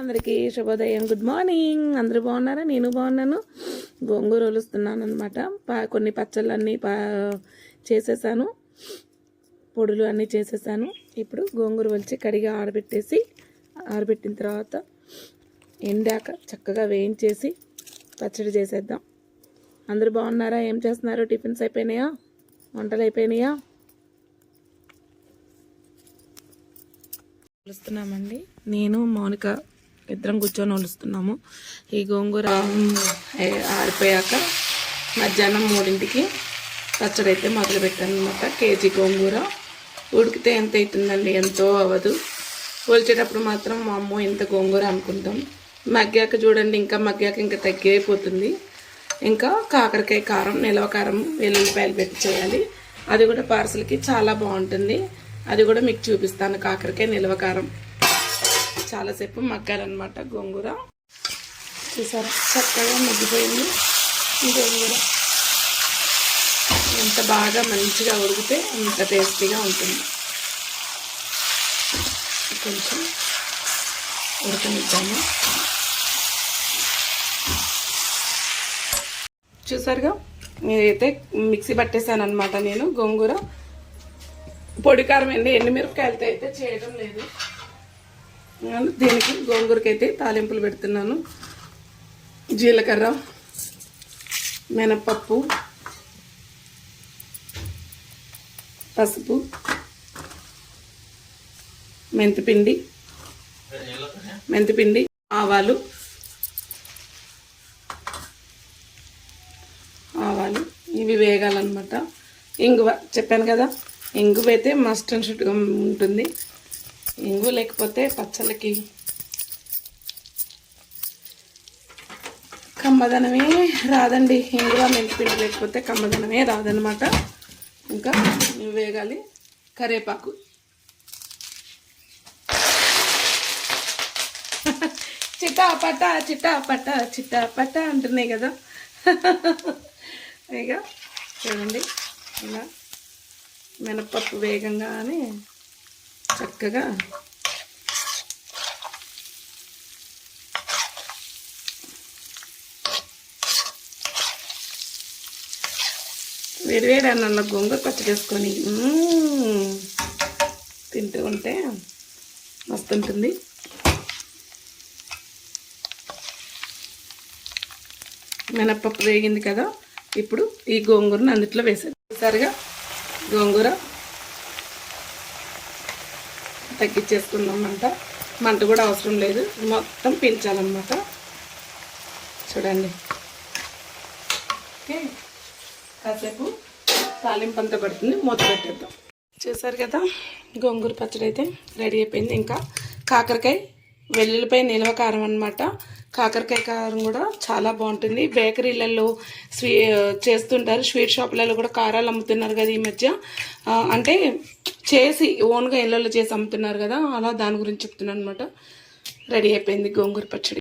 అందరికీ శుభోదయం. Good morning అందరూ బాగున్నారా? నేను బాగున్నాను. గోంగూర ఒలుస్తున్నాను అనమాట కొన్ని పచ్చళ్ళు అన్నీ పా చేసేసాను. పొడులు అన్నీ చేసేసాను. ఇప్పుడు గోంగూర ఒలిచి కడిగి ఆరబెట్టేసి ఆరబెట్టిన తర్వాత ఎండాక చక్కగా వేయించేసి పచ్చడి చేసేద్దాం. అందరూ బాగున్నారా? ఏం చేస్తున్నారు? టిఫిన్స్ అయిపోయినాయా? వంటలు అయిపోయినాయా? ఒలుస్తున్నామండి. నేను మౌనిక ఇద్దరం కూర్చొని ఒలుస్తున్నాము ఈ గోంగూర ఆరిపోయాక మధ్యాహ్నం మూడింటికి పచ్చడి అయితే మొదలుపెట్టాను అనమాట కేజీ గోంగూర. ఉడికితే ఎంత అవుతుందండి ఎంతో అవ్వదు. పోల్చేటప్పుడు మాత్రం మా అమ్మ ఇంత గోంగూర అనుకుంటాం. మగ్గాక చూడండి ఇంకా మగ్గాక ఇంకా తగ్గిపోతుంది. ఇంకా కాకరకాయ కారం నిలవ కారం వెల్లుల్లిపాయలు పెట్టి చేయాలి. అది కూడా పార్సల్కి చాలా బాగుంటుంది. అది కూడా మీకు చూపిస్తాను. కాకరకాయ నిల్వ కారం. చాలాసేపు మగ్గాలన్నమాట గోంగూర. చూసారా? చక్కగా మగ్గిపోయింది. గోంగూర ఎంత బాగా మంచిగా ఉడికితే అంత టేస్టీగా ఉంటుంది. కొంచెం ఉడకనిద్దాము. చూసారుగా? నేనైతే మిక్సీ పట్టేశాను అనమాట నేను గోంగూర. పొడి కారం అండి ఎండుమిరపకాయలతో అయితే చేయడం లేదు. దీనికి గోంగూరకి అయితే తాలింపులు పెడుతున్నాను. జీలకర్ర మినపప్పు పసుపు మెంతిపిండి మెంతిపిండి ఆవాలు ఆవాలు. ఇవి వేగాలన్నమాట. ఇంగువ చెప్పాను కదా ఇంగువ అయితే మస్ట్ అండ్ షుడ్గా ఉంటుంది. ఇంగు లేకపోతే పచ్చళ్ళకి. కమ్మదనమే రాదండి. ఇంగువ మెంతిపిండి లేకపోతే కమ్మదనమే రాదనమాట ఇంకా వేగాలి. కరేపాకు. చిట్టా పట్ట చిట్టా పట్ట చిట్టా పట్ట అంటున్నాయి కదా. ఇక చూడండి. ఇలా మినపప్పు వేగంగానే చక్కగా వేడివేడి అన్నంలో గోంగూర పచ్చడి చేసుకొని తింటూ ఉంటే మస్తుంటుంది. మినప్పప్పు వేగింది కదా ఇప్పుడు ఈ గోంగూరను అందుట్లో వేసేది సరిగా గోంగూర తగ్గించేసుకుందాం మంట మంట కూడా అవసరం లేదు. మొత్తం పీల్చాలన్నమాట చూడండి. ఓకే. కాసేపు తాలింపు అంతా పడుతుంది. మూత పెట్టేద్దాం. చూసారు కదా? గోంగూర పచ్చడి అయితే రెడీ అయిపోయింది. ఇంకా కాకరకాయ వెల్లుల్లిపై నిల్వ కారం అనమాట కాకరకాయ కారం కూడా చాలా బాగుంటుంది. బేకరీలలో స్వీ చేస్తుంటారు. స్వీట్ షాపులలో కూడా కారాలు అమ్ముతున్నారు కదా ఈ మధ్య. అంటే చేసి ఓన్గా ఇళ్ళలో చేసి అమ్ముతున్నారు కదా అలా దాని గురించి చెప్తున్నాను అనమాట రెడీ అయిపోయింది గోంగూర పచ్చడి.